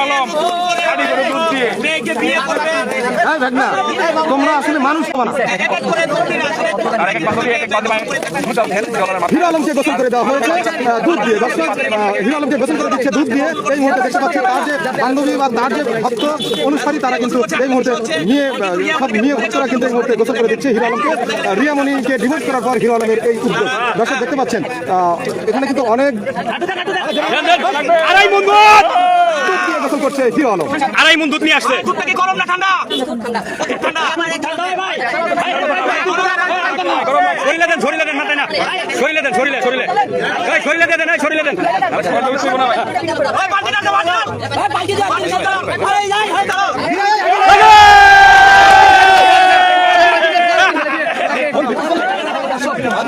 আলম মেয়েকে বিয়ে করবে। তোমরা আসলে মানুষ হিরো আলমকে গোসল করে দেওয়া হয়েছে দুধ দিয়ে। দর্শক আলমকে গোসল করে দিচ্ছে দুধ দিয়ে। এই মুহূর্তে দেখতে পাচ্ছি তার যে বান্ধবী বা তার যে ভক্ত অনুসারী তারা কিন্তু এই মুহূর্তে নিয়ে সব নিয়ে ভক্তরা কিন্তু এই মুহূর্তে গোসল করে দিচ্ছে হিরো আলমকে। রিয়ামণিকে ডিভোর্স করার পর হিরো আলমের এই উদ্যোগ। দর্শক দেখতে পাচ্ছেন আহ, এখানে কিন্তু অনেক আড়াই দুধ দুধ গোসল করছে আলম আড়াই মন দুধ নিয়ে আসছে। দুধটা কি গরম না ঠান্ডা? ঠান্ডা। শরীরে দেন শরীরে দেন মাথায় না। শরীরে দেন শরীরে শরীরে এই শরীরে দেন শরীরে দেন। দুধ ভাই ওই বালতি দাও। যাই হয় দাও তুমি ভাই করলা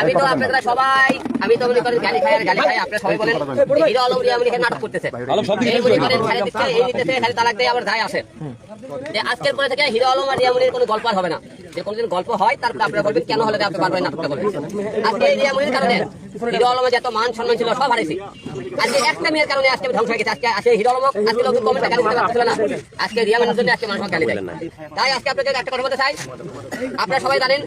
আমি তো আপনারা সবাই আমি তো মনে করেন গালি খাই আর গালি খাই আপনারা সবাই বলেন হিরো আলম রিয়া মনে নাটক করতেছে। এই নিতেছে খালি তালাক দেয় আবার আসে। আজকের পরে থেকে হিরো আলম আর রিয়ামনির কোনো গল্প আর হবে না। যে কোনোদিন গল্প হয় তারপরে আপনারা বলবেন কেন হলে আপনি এই নাটকটা বলবেন আজকে এই রিয়ামনির কারণে হিরো আলমের যত মান সম্মান ছিল সব হারাইছি। আজকে একটা মেয়ের কারণে আজকে ধ্বংস হয়ে গেছে। আজকে আজকে হিরো আলম আজকে লোক কমেন্টে গালি দিতে পারছিল না। আজকে রিয়ামনির জন্য আজকে মানুষ গালি দেয়। তাই আজকে আপনাকে একটা কথা বলতে চাই। আপনারা সবাই জানেন?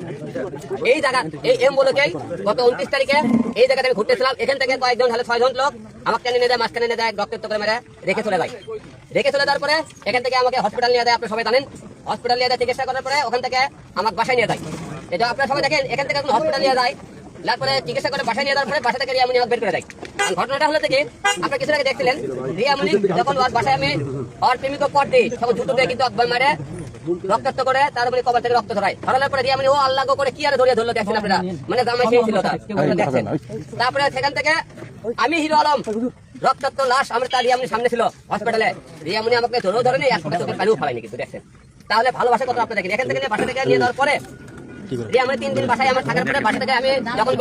এই জায়গা, এই এম বলকেই গত উনত্রিশ তারিখে এই জায়গাতে আমি ঘুরতেছিলাম এখান থেকে কয়েকজন হলে ছয়জন লোক আমাকে নিয়ে যায়, মাঝখানে নিয়ে যায় রক্তের করে মেরে রেখে চলে যায়। রেখে চলে যাওয়ার পরে এখান থেকে আমাকে হসপিটাল নিয়ে যায়, আপনারা সবাই জানেন। হসপিটাল নিয়ে যায়, চিকিৎসা করার পরে ওখান থেকে আমাকে বাসায় নিয়ে যায়। এটা আপনারা সবাই দেখেন, এখান থেকে এখন হসপিটাল নিয়ে যায় তারপরে চিকিৎসা করে বাসায় নিয়ে যাওয়ার পরে বাসা থেকে রিয়ামনি বের করে দেয়। ঘটনাটা হলো থেকে আপনারা কিছু আগে দেখছিলেন রিয়ামনি যখন ওর বাসায় আমি ওর প্রেমিক পর দিই তখন জুতো দিয়ে কিন্তু মারে রক্তাক্ত করে তার মানে কবার থেকে রক্ত ধরায় ধরানোর পরে রিয়ামনি ও আল্লাহ করে কি আর ধরিয়ে ধরলো দেখছেন আপনারা? মানে জামাই ছিল দেখছেন? তারপরে সেখান থেকে আমি হিরো আলম রক্তাক্ত লাশ আমার তার রিয়ামনি সামনে ছিল হসপিটালে। রিয়ামনি আমাকে ধরেও ধরেনি এক ফোঁটা চোখের পানিও ফেলাইনি কিন্তু দেখছেন? তাহলে ভালোবাসা কত আপনারা দেখেন এখান থেকে বাসা থেকে নিয়ে যাওয়ার পরে রিয়া আমরা তিন দিন বাসায় আমার থাকার পরে বাসা থেকে আমি যখন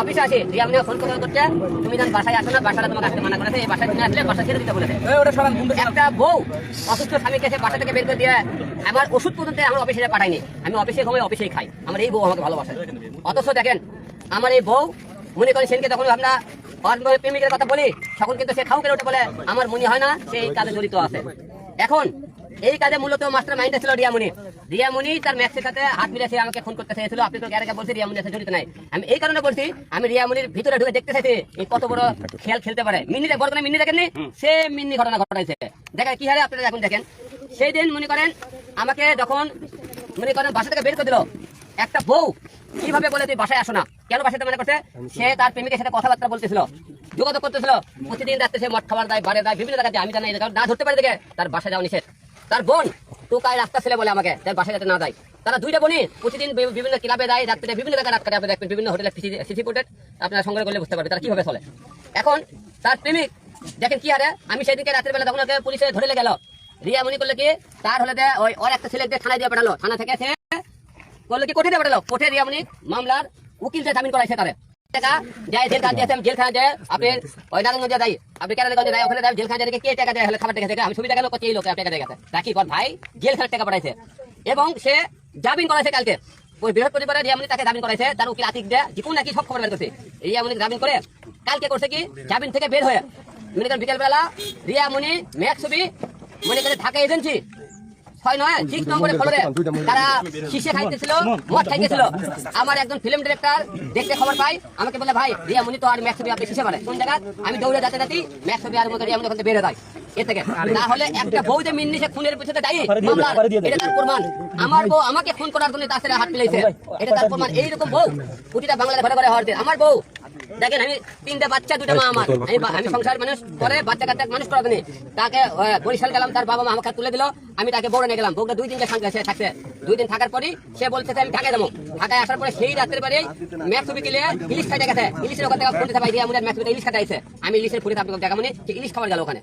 অফিসে আপনি ফোন করে তুমি যখন বাসায় আসো না বাসাটা তোমাকে আসতে মানা করেছে এই বাসায় তুমি আসলে বাসা ছেড়ে দিতে বলেছে। একটা বউ অসুস্থ সে বাসা থেকে বের করে দিয়ে আমার ওষুধ পর্যন্ত আমার অফিসে পাঠাইনি আমি অফিসে ঘুমাই অফিসেই খাই। আমার এই বউ আমাকে ভালোবাসে। অথচ দেখেন আমার এই বউ মনে করেন সেদিনকে তখন আমরা প্রেমিকের কথা বলি তখন কিন্তু সে খাউ করে উঠে বলে আমার মনে হয় না সে এই কাজে জড়িত আছে। এখন এই কাজে মূলত মাস্টার মাইন্ডে ছিল রিয়ামণি। রিয়ামণি তার ম্যাক্সের সাথে হাত মিলে সে আমাকে ফোন করতে চেয়েছিল আপনি তো গ্যারেকে বলছি রিয়ামণি সাথে জড়িত নাই। আমি এই কারণে বলছি আমি রিয়ামণির ভিতরে ঢুকে দেখতে চাইছি এই কত বড় খেল খেলতে পারে। মিনি বড় করে মিনি দেখেননি? সে মিনি ঘটনা ঘটাইছে। দেখেন কি হারে আপনারা এখন দেখেন? সেই দিন মনে করেন আমাকে যখন মনে করেন বাসা থেকে বের করে দিল একটা বউ কীভাবে বলে তুই বাসায় আসো না? কেন বাসাতে মনে করছে? সে তার প্রেমিকের সাথে কথাবার্তা বলতেছিল যোগাযোগ করতেছিল প্রতিদিন রাত্রে সে মদ খাবার দেয় বাড়ে দেয় বিভিন্ন জায়গায় আমি জানি না ধরতে পারি দেখে তার বাসায় যাওয়া নিষেধ। তার বোন টোকায় রাস্তা ছেলে বলে আমাকে তার বাসায় যাতে না যায়। তারা দুইটা বোনই প্রতিদিন বিভিন্ন ক্লাবে যায়, রাত্রে বিভিন্ন জায়গায় রাত কাটে আপনি দেখবেন বিভিন্ন হোটেলে সিসি ফুটেজ, আপনারা সংগ্রহ করলে বুঝতে পারবেন তারা কীভাবে চলে। এখন তার প্রেমিক, দেখেন কি আরে, আমি সেদিনকে রাতের বেলা তখন ওকে পুলিশে ধরে গেল। রিয়া মনি করলে কি, তার হলে ওই ওর একটা ছেলে থানায় দিয়ে পাঠালো। থানা থেকে করল কি, কোর্টে দিয়ে পাঠালো। কোর্টে রিয়ামনি মামলার উকিল যে জামিন করাইছে তারে। এবং সে জামিন করাইছে কালকে। ওই তাকে জামিন করাইছে, তার উকিল আতিক দেয় নাকি সব খবর বের করছে। জামিন করে, কালকে করছে কি? জামিন থেকে বের হয়ে। মনে করেন বিকেলবেলা রিয়ামনি ম্যাক ছবি, মনে করে ঢাকা এজেন্সি ছয় নয় ঠিক নম্বরে ফলরে তারা শিশে খাইতেছিল মদ খাইতেছিল। আমার একজন ফিল্ম ডিরেক্টর দেখতে খবর পাই আমাকে বলে ভাই রিয়া মুনি তো আর ম্যাক্স ছবি আপনি শিশে মারে কোন জায়গা আমি দৌড়ে যাতে যাতে ম্যাক্স ছবি আর মতো রিয়া মুনি ওখান যায় থেকে। তাহলে একটা বউ যে মিন্নি সে খুনের পিছনে দায়ী মামলা এটা তার প্রমাণ। আমার বউ আমাকে খুন করার জন্য তার হাত মিলাইছে। এটা তার প্রমাণ। এইরকম বউ প্রতিটা বাংলার ঘরে ঘরে হওয়ার। আমার বউ দেখেন আমি তিনটা বাচ্চা দুটা মা আমার। আমি আমি সংসার মানুষ করে বাচ্চা কাচ্চা মানুষ করা নেই তাকে বরিশাল গেলাম তার বাবা মা আমাকে তুলে দিল। আমি তাকে বড় নিয়ে গেলাম। বউটা দুই দিনটা সঙ্গে সে থাকছে। দুই দিন থাকার পরই সে বলছে আমি ঢাকায় যাব। ঢাকায় আসার পরে সেই রাত্রের পরে ম্যাথ ছবি কিলে ইলিশ খাইতে গেছে। ইলিশের ওখান থেকে ফোন দিতে পারি আমার ম্যাচ ছবিটা ইলিশ খাইতে আমি ইলিশের ফুটে থাকতে দেখা মানে ইলিশ খাবার গেল ওখানে।